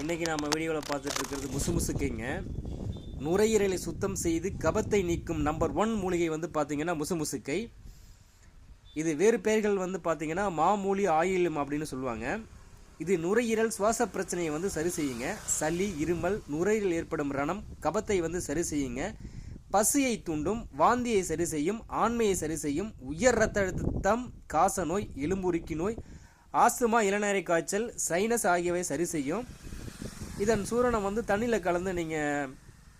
இன்றைக்கி நம்ம வீடியோவில் பார்த்துட்டு இருக்கிறது முசு முசுக்கைங்க நுரையீரலை சுத்தம் செய்து கபத்தை நீக்கும் நம்பர் ஒன் மூலிகை வந்து பார்த்தீங்கன்னா முசு முசுக்கை இது வேறு பெயர்கள் வந்து பார்த்திங்கன்னா மாமூலி ஆயிலும் அப்படின்னு சொல்லுவாங்க. இது நுரையீரல் சுவாச பிரச்சனையை வந்து சரி செய்யுங்க. சளி இருமல் நுரையீரல் ஏற்படும் ரணம் கபத்தை வந்து சரி செய்யுங்க. பசியை தூண்டும் வாந்தியை சரி செய்யும் ஆண்மையை சரி செய்யும் உயர் ரத்த அழுத்தம் காச நோய் எலும்புருக்கி நோய் ஆஸ்துமா இளநரை காய்ச்சல் சைனஸ் ஆகியவை சரி செய்யும். இதன் சூரணம் வந்து தண்ணியில் கலந்து நீங்கள்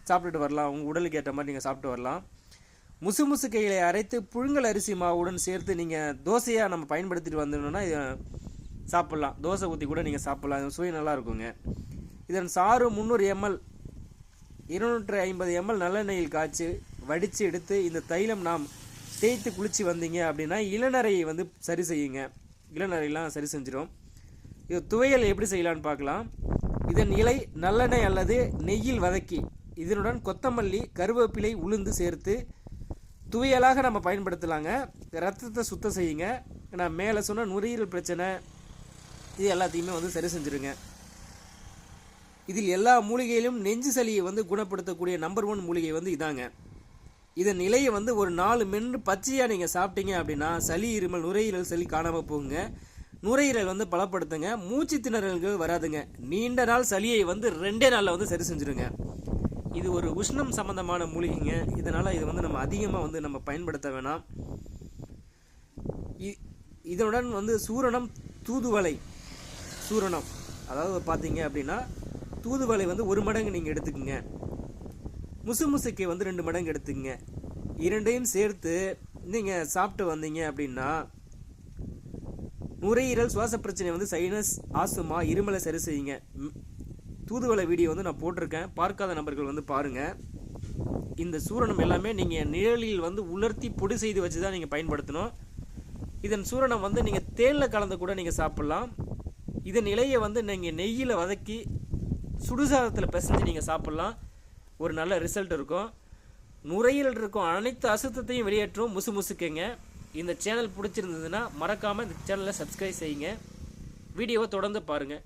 சாப்பிட்டுட்டு வரலாம். உங்கள் உடலுக்கு ஏற்ற மாதிரி நீங்கள் சாப்பிட்டு வரலாம். முசு முசு அரைத்து புழுங்கல் அரிசி மாவுடன் சேர்த்து நீங்கள் தோசையாக நம்ம பயன்படுத்திட்டு வந்தோம்னா இதை சாப்பிட்லாம். தோசை ஊற்றி கூட நீங்கள் சாப்பிட்லாம். இது சுவை நல்லா இருக்குங்க. இதன் சாறு முந்நூறு எம்எல் இருநூற்று ஐம்பது எம்எல் நல்லெண்ணெயில் காய்ச்சி வடித்து எடுத்து இந்த தைலம் நாம் தேய்த்து குளித்து வந்தீங்க அப்படின்னா இளநரையை வந்து சரி செய்யுங்க. இளநரையெல்லாம் சரி செஞ்சிடும் இது துவையல் எப்படி செய்யலாம்னு பார்க்கலாம். இதன் இலை நல்லெண்ணெய் அல்லது நெய்யில் வதக்கி இதனுடன் கொத்தமல்லி கருவேப்பிலை உளுந்து சேர்த்து துவையலாக நம்ம பயன்படுத்தலாங்க. ரத்தத்தை சுத்தம் செய்யுங்க. நான் மேலே சொன்ன நுரையீரல் பிரச்சனை இது எல்லாத்தையுமே வந்து சரி செஞ்சுருங்க. இதில் எல்லா மூலிகையிலும் நெஞ்சு சளியை வந்து குணப்படுத்தக்கூடிய நம்பர் ஒன் மூலிகை வந்து இதாங்க. இதன் நிலையை வந்து ஒரு நாலு மென்று பச்சையாக நீங்கள் சாப்பிட்டீங்க அப்படின்னா சளி இருமல் நுரையீரல் சளி காணாமல் போகுங்க. நுரையீரல் வந்து பலப்படுத்துங்க மூச்சு திணறல்கள் வராதுங்க. நீண்ட நாள் சளியை வந்து ரெண்டே நாளில் வந்து சரி செஞ்சுருங்க. இது ஒரு உஷ்ணம் சம்பந்தமான மூலிகைங்க. இதனால் இது வந்து நம்ம அதிகமாக வந்து நம்ம பயன்படுத்த வேணாம். இ- இதனுடன் வந்து சூரணம் தூதுவளை. சூரணம். அதாவது பார்த்தீங்க அப்படின்னா தூதுவளை வந்து ஒரு மடங்கு நீங்கள் எடுத்துக்கோங்க. முசு முசுக்கை வந்து ரெண்டு மடங்கு எடுத்துக்கங்க. இரண்டையும் சேர்த்து நீங்கள் சாப்பிட்டு வந்தீங்க அப்படின்னா நுரையீரல் சுவாச பிரச்சனை வந்து சைனஸ் ஆசுமா இருமலை சரி செய்யுங்க. தூதுவளை வீடியோ வந்து நான் போட்டிருக்கேன். பார்க்காத நபர்கள் வந்து பாருங்கள் இந்த சூரணம் எல்லாமே நீங்கள் நிழலில் வந்து உலர்த்தி பொடி செய்து வச்சு தான் நீங்கள் பயன்படுத்தணும். இதன் சூரணம் வந்து நீங்கள் தேனில் கலந்து கூட நீங்கள் சாப்பிட்லாம். இதன் இலையை வந்து நீங்கள் நெய்யில் வதக்கி சுடுசாதத்தில் பிசைஞ்சு நீங்கள் சாப்பிட்லாம். ஒரு நல்ல ரிசல்ட் இருக்கும். நுரையீரல் இருக்கும். அனைத்து அசுத்தத்தையும் வெளியேற்றும். முசு முசுக்குங்க இந்த சேனல் பிடிச்சிருந்ததுன்னா மறக்காமல் இந்த சேனலை சப்ஸ்கிரைப் செய்யுங்க. வீடியோவை தொடர்ந்து பாருங்கள்